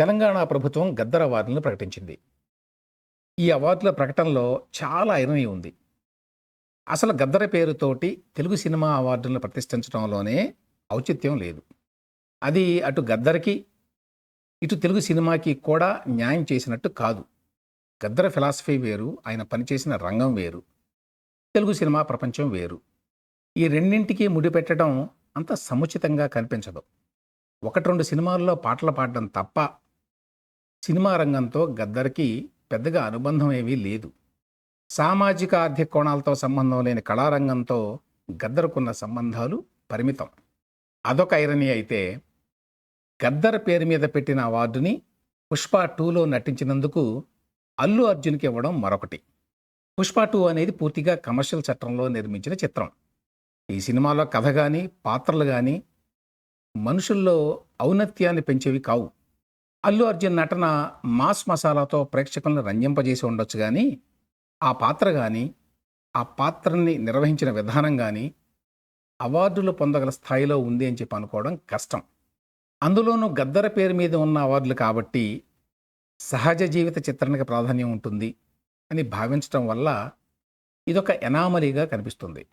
తెలంగాణ ప్రభుత్వం గద్దర్ అవార్డులను ప్రకటించింది. ఈ అవార్డుల ప్రకటనలో చాలా ఐరనీ ఉంది. అసలు గద్దర పేరుతోటి తెలుగు సినిమా అవార్డులను ప్రతిష్ఠించడంలోనే ఔచిత్యం లేదు. అది అటు గద్దరికి ఇటు తెలుగు సినిమాకి కూడా న్యాయం చేసినట్టు కాదు. గద్దర ఫిలాసఫీ వేరు ఆయన పనిచేసిన రంగం వేరు తెలుగు సినిమా ప్రపంచం వేరు. ఈ రెండింటికి ముడిపెట్టడం అంత సముచితంగా కనిపించదు. ఒకటి రెండు సినిమాల్లో పాటలు పాడడం తప్ప సినిమా రంగంతో గద్దర్కి పెద్దగా అనుబంధం ఏమీ లేదు. సామాజిక ఆర్థిక కోణాలతో సంబంధం లేని కళారంగంతో గద్దరుకున్న సంబంధాలు పరిమితం. అదొక ఐరనీ అయితే గద్దర్ పేరు మీద పెట్టిన అవార్డుని పుష్ప టూలో నటించినందుకు అల్లు అర్జున్కి ఇవ్వడం మరొకటి. పుష్ప టూ అనేది పూర్తిగా కమర్షియల్ చట్టంలో నిర్మించిన చిత్రం. ఈ సినిమాలో కథ కానీ పాత్రలు కానీ మనుషుల్లో ఔన్నత్యాన్ని పెంచేవి కావు. అల్లు అర్జున్ నటన మాస్ మసాలాతో ప్రేక్షకులను రంజింపజేసి ఉండొచ్చు కానీ ఆ పాత్ర కానీ ఆ పాత్రని నిర్వహించిన విధానం కానీ అవార్డులు పొందగల స్థాయిలో ఉంది అని చెప్పి అనుకోవడం కష్టం. అందులోనూ గద్దర పేరు మీద ఉన్న అవార్డులు కాబట్టి సహజ జీవిత చిత్రణకి ప్రాధాన్యం ఉంటుంది అని భావించడం వల్ల ఇదొక ఎనామలీగా కనిపిస్తుంది.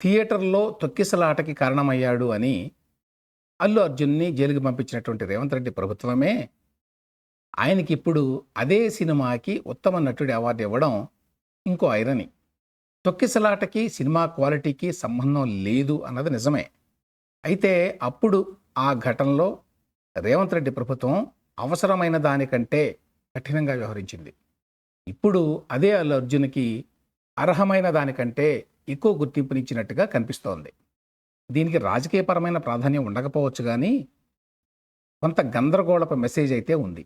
థియేటర్లో తొక్కిసలాటకి కారణమయ్యాడు అని అల్లు అర్జున్ని జైలుకి పంపించినటువంటి రేవంత్ రెడ్డి ప్రభుత్వమే ఆయనకి ఇప్పుడు అదే సినిమాకి ఉత్తమ నటుడి అవార్డు ఇవ్వడం ఇంకో ఐరని. తొక్కిసలాటకి సినిమా క్వాలిటీకి సంబంధం లేదు అన్నది నిజమే. అయితే అప్పుడు ఆ ఘటనలో రేవంత్ రెడ్డి ప్రభుత్వం అవసరమైన దానికంటే కఠినంగా వ్యవహరించింది. ఇప్పుడు అదే అల్లు అర్జున్కి అర్హమైన దానికంటే ఎక్కువ గుర్తింపునిచ్చినట్టుగా కనిపిస్తోంది. దీనికి రాజకీయపరమైన ప్రాధాన్యం ఉండకపోవచ్చు కానీ కొంత గందరగోళపు మెసేజ్ అయితే ఉంది.